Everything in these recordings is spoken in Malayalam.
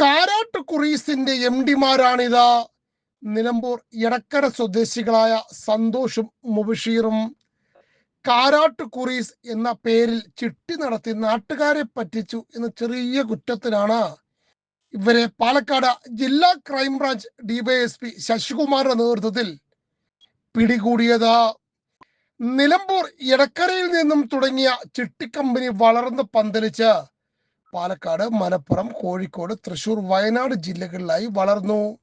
കാരാട്ട് കുറീസിന്റെ എം ഡിമാരാണിതാ നിലമ്പൂർ എടക്കര സ്വദേശികളായ സന്തോഷും മുബഷീറും. കാരാട്ട് കുറീസ് എന്ന പേരിൽ ചിട്ടി നടത്തി നാട്ടുകാരെ പറ്റിച്ചു എന്ന ചെറിയ കുറ്റത്തിനാണ് ഇവരെ പാലക്കാട് ജില്ലാ ക്രൈംബ്രാഞ്ച് ഡിവൈഎസ്പി ശശികുമാറിന്റെ നേതൃത്വത്തിൽ പിടികൂടിയത്. നിലമ്പൂർ എടക്കരയിൽ നിന്നും തുടങ്ങിയ ചിട്ടിക്കമ്പനി വളർന്ന് പന്തലിച്ച് പാലക്കാട് മലപ്പുറം കോഴിക്കോട് തൃശൂർ വയനാട് ജില്ലകളിലായി വളർന്നു.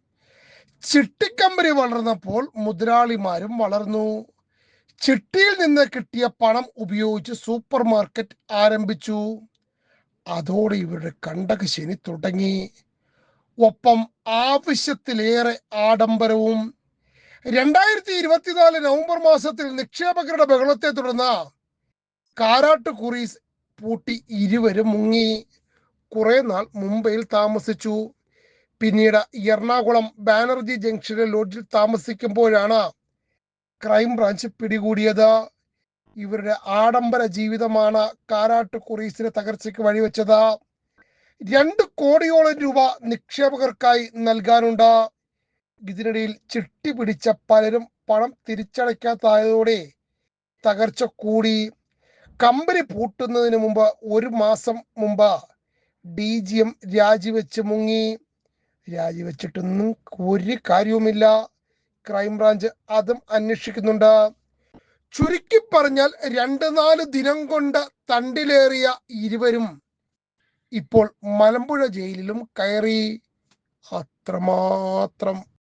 ചിട്ടിക്കമ്പനി വളർന്നപ്പോൾ മുതലാളിമാരും വളർന്നു. ചിട്ടിയിൽ നിന്ന് കിട്ടിയ പണം ഉപയോഗിച്ച് സൂപ്പർ മാർക്കറ്റ് ആരംഭിച്ചു. അതോടെ ഇവരുടെ കണ്ടകശനി തുടങ്ങി. ഒപ്പം ആവശ്യത്തിലേറെ ആഡംബരവും. രണ്ടായിരത്തി ഇരുപത്തിനാല് നവംബർ മാസത്തിൽ നിക്ഷേപകരുടെ ബഹളത്തെ തുടർന്ന് കാരാട്ട് കുറീസ് പൂട്ടി ഇരുവരും മുങ്ങി. കുറെ നാൾ മുംബൈയിൽ താമസിച്ചു. പിന്നീട് എറണാകുളം ബാനർജി ജംഗ്ഷനിലെ ലോഡ്ജിൽ താമസിക്കുമ്പോഴാണ് ക്രൈംബ്രാഞ്ച് പിടികൂടിയത്. ഇവരുടെ ആഡംബര ജീവിതമാണ് കാരാട്ട് കുറീസിന്റെ തകർച്ചയ്ക്ക് വഴിവെച്ചത്. രണ്ട് കോടിയോളം രൂപ നിക്ഷേപകർക്കായി നൽകാനുണ്ട്. ഇതിനിടയിൽ ചിട്ടി പിടിച്ച പലരും പണം തിരിച്ചടയ്ക്കാത്തതോടെ തകർച്ച കൂടി. കമ്പനി പൂട്ടുന്നതിന് മുമ്പ് ഒരു മാസം മുമ്പ് എം രാജിവെച്ച് മുങ്ങി. രാജിവെച്ചിട്ടൊന്നും ഒരു കാര്യവുമില്ല. ക്രൈംബ്രാഞ്ച് അതും അന്വേഷിക്കുന്നുണ്ട്. ചുരുക്കി പറഞ്ഞാൽ രണ്ട് നാല് ദിനം കൊണ്ട് തണ്ടിലേറിയ ഇരുവരും ഇപ്പോൾ മലമ്പുഴ ജയിലിലും കയറി. അത്രമാത്രം.